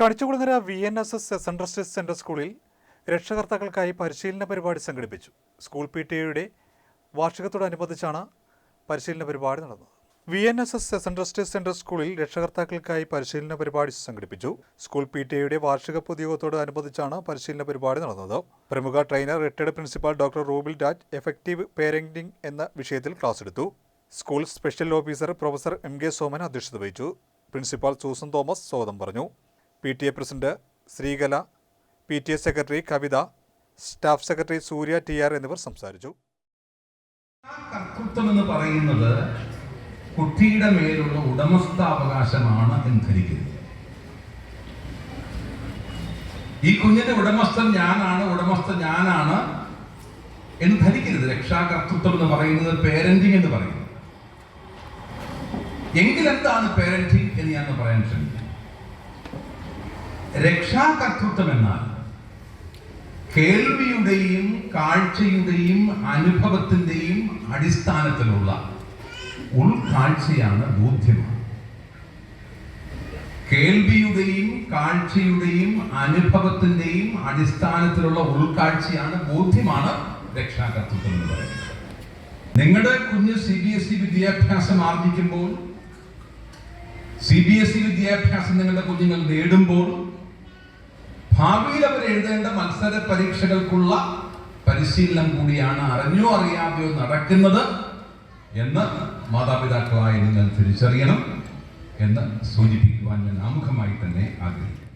Kanichukulangara V N S S central state central സ്കൂളിൽ രക്ഷകർത്താക്കൾക്കായി പരിശീലന പരിപാടി സംഘടിപ്പിച്ചു. സ്കൂൾ പി ടി എയുടെ വാർഷികത്തോടനുബന്ധിച്ചാണ് പരിശീലന പരിപാടി നടന്നത്. V N S S central state central സ്കൂളിൽ രക്ഷകർത്താക്കൾക്കായി പരിശീലന പരിപാടി സംഘടിപ്പിച്ചു. സ്കൂൾ പി ടി എയുടെ വാർഷിക പൊതുയോഗത്തോടനുബന്ധിച്ചാണ് പരിശീലന പരിപാടി നടന്നത്. പ്രമുഖ trainer retired principal doctor Rubil Raj effective parenting എന്ന വിഷയത്തിൽ ക്ലാസ് എടുത്തു. School special officer professor M K Soman അധ്യക്ഷത വഹിച്ചു. പ്രിൻസിപ്പാൾ സൂസൻ തോമസ് സ്വാഗതം പറഞ്ഞു. P T A president Sreekala P T A secretary Kavitha staff secretary Surya T R എന്നിവർ സംസാരിച്ചു. കർത്തൃത്വം എന്ന് പറയുന്നത് കുട്ടിയുടെ മേലുള്ള ഉടമസ്ഥാവകാശമാണ് എന്ന് ധരിക്കുന്നത് ഈ കുഞ്ഞിന്റെ ഉടമസ്ഥൻ ഞാനാണ് ഉടമസ്ഥൻ ഞാനാണ് എന്ന് ധരിക്കരുത്. രക്ഷാകർത്തൃത്വം എന്ന് പറയുന്നത് പേരന്റിങ് എന്ന് പറയുന്നത് എങ്കിലെന്താണ് പേരന്റിങ് എന്ന് ഞാൻ പറയാൻ ശ്രമിക്കാം രക്ഷാകർത്തൃത്വം എന്നാൽ കേൾവിയുടെയും കാഴ്ചയുടെയും അനുഭവത്തിന്റെയും അടിസ്ഥാനത്തിലുള്ള ഉൾക്കാഴ്ചയാണ് ബോധ്യമാണ്. കേൾവിയുടെയും കാഴ്ചയുടെയും അനുഭവത്തിന്റെയും അടിസ്ഥാനത്തിലുള്ള ഉൾക്കാഴ്ചയാണ് ബോധ്യമാണ് രക്ഷാകർത്തൃത്വം എന്ന് പറയുന്നത്. നിങ്ങളുടെ കുഞ്ഞ് സി ബി എസ് ഇ വിദ്യാഭ്യാസം ആർജിക്കുമ്പോൾ സി ബി എസ് ഇ വിദ്യാഭ്യാസം നിങ്ങളുടെ കുഞ്ഞുങ്ങൾ നേടുമ്പോൾ ഭാവിയിൽ അവർ എഴുതേണ്ട മത്സര പരീക്ഷകൾക്കുള്ള പരിശീലനം കൂടിയാണ് അറിഞ്ഞോ അറിയാതെയോ നടക്കുന്നത് എന്ന് മാതാപിതാക്കളായി നിങ്ങൾ തിരിച്ചറിയണം എന്ന് സൂചിപ്പിക്കുവാൻ ഞാൻ ആമുഖമായി തന്നെ ആഗ്രഹിക്കുന്നു.